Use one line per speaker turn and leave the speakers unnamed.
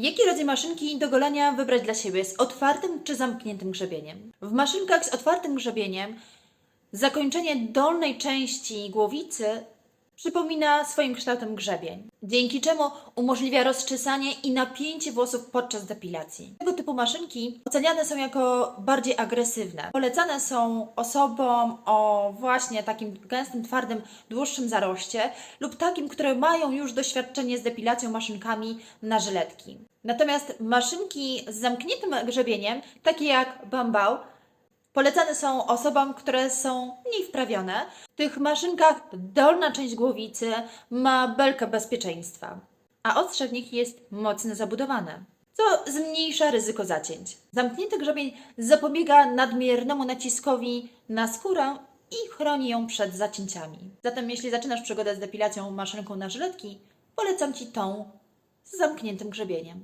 Jaki rodzaj maszynki do golenia wybrać dla siebie? Z otwartym czy zamkniętym grzebieniem? W maszynkach z otwartym grzebieniem zakończenie dolnej części głowicy przypomina swoim kształtem grzebień, dzięki czemu umożliwia rozczesanie i napięcie włosów podczas depilacji. Tego typu maszynki oceniane są jako bardziej agresywne. Polecane są osobom o właśnie takim gęstym, twardym, dłuższym zaroście lub takim, które mają już doświadczenie z depilacją maszynkami na żyletki. Natomiast maszynki z zamkniętym grzebieniem, takie jak Bambał, Polecane są osobom, które są mniej wprawione. W tych maszynkach dolna część głowicy ma belkę bezpieczeństwa, a ostrze w nich jest mocno zabudowane, co zmniejsza ryzyko zacięć. Zamknięty grzebień zapobiega nadmiernemu naciskowi na skórę i chroni ją przed zacięciami. Zatem jeśli zaczynasz przygodę z depilacją maszynką na żyletki, polecam Ci tą z zamkniętym grzebieniem.